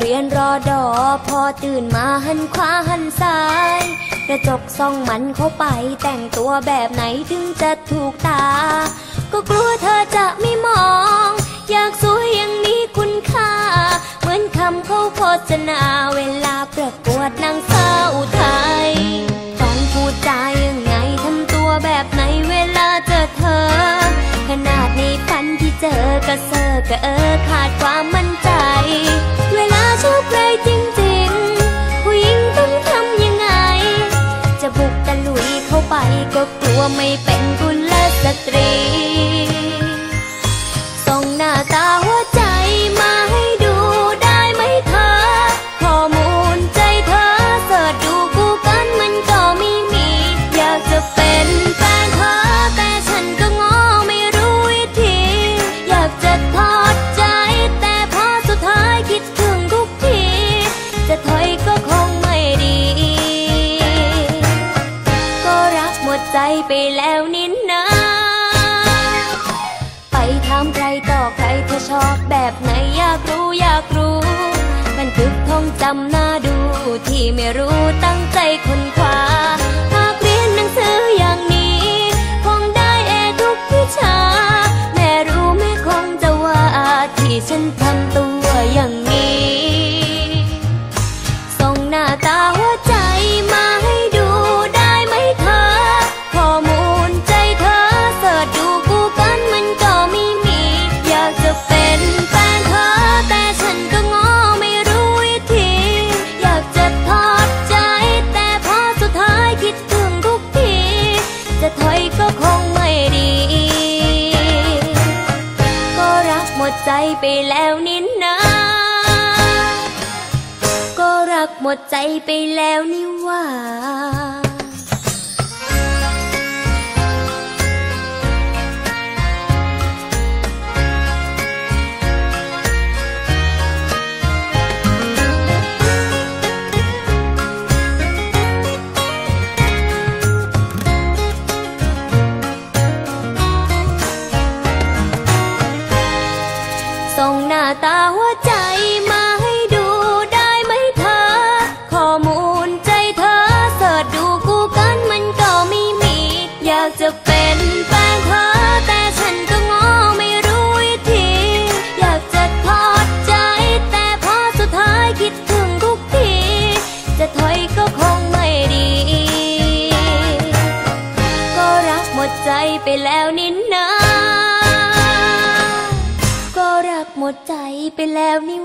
เรียนรอดอพอตื่นมาหันขวาหันซ้ายกระจกส่องมันเข้าไปแต่งตัวแบบไหนถึงจะถูกตา ก็กลัวเธอจะไม่มอง อยากสวยยังมีคุณค่า เหมือนคำเขาโฆษณาเวลาประกวดนางสาวไทย ต้องพูดจายังไงทำตัวแบบไหนเวลาเจอเธอ ขนาดในฝันที่เจอกระเซอกระเออขาดความมั่นใจ ก็กลัวไม่เป็นกุลสตรีส่งหน้าตาหัวใจ ใจไปแล้วนินนาไปถามใครต่อใครเธอชอบแบบไหนอยากรู้อยากรู้ มันคึกท่องจำหน้าดูที่ไม่รู้ตั้งใจคนค ไปแล้วนินนาก็รักหมดใจไปแล้วนี่ว่า ตาหัวใจมาให้ดูได้ไหมเธอ ข้อมูลใจเธอเสิร์ชดูกูกันมันก็ไม่มี อยากจะเป็นแฟนเธอ แต่ฉันก็งอไม่รู้วิธี อยากจะทอดใจ แต่พอสุดท้ายคิดถึงทุกที จะถอยก็คงไม่ดี ก็รักหมดใจไปแล้วนินนา หมดใจไปแล้วนี่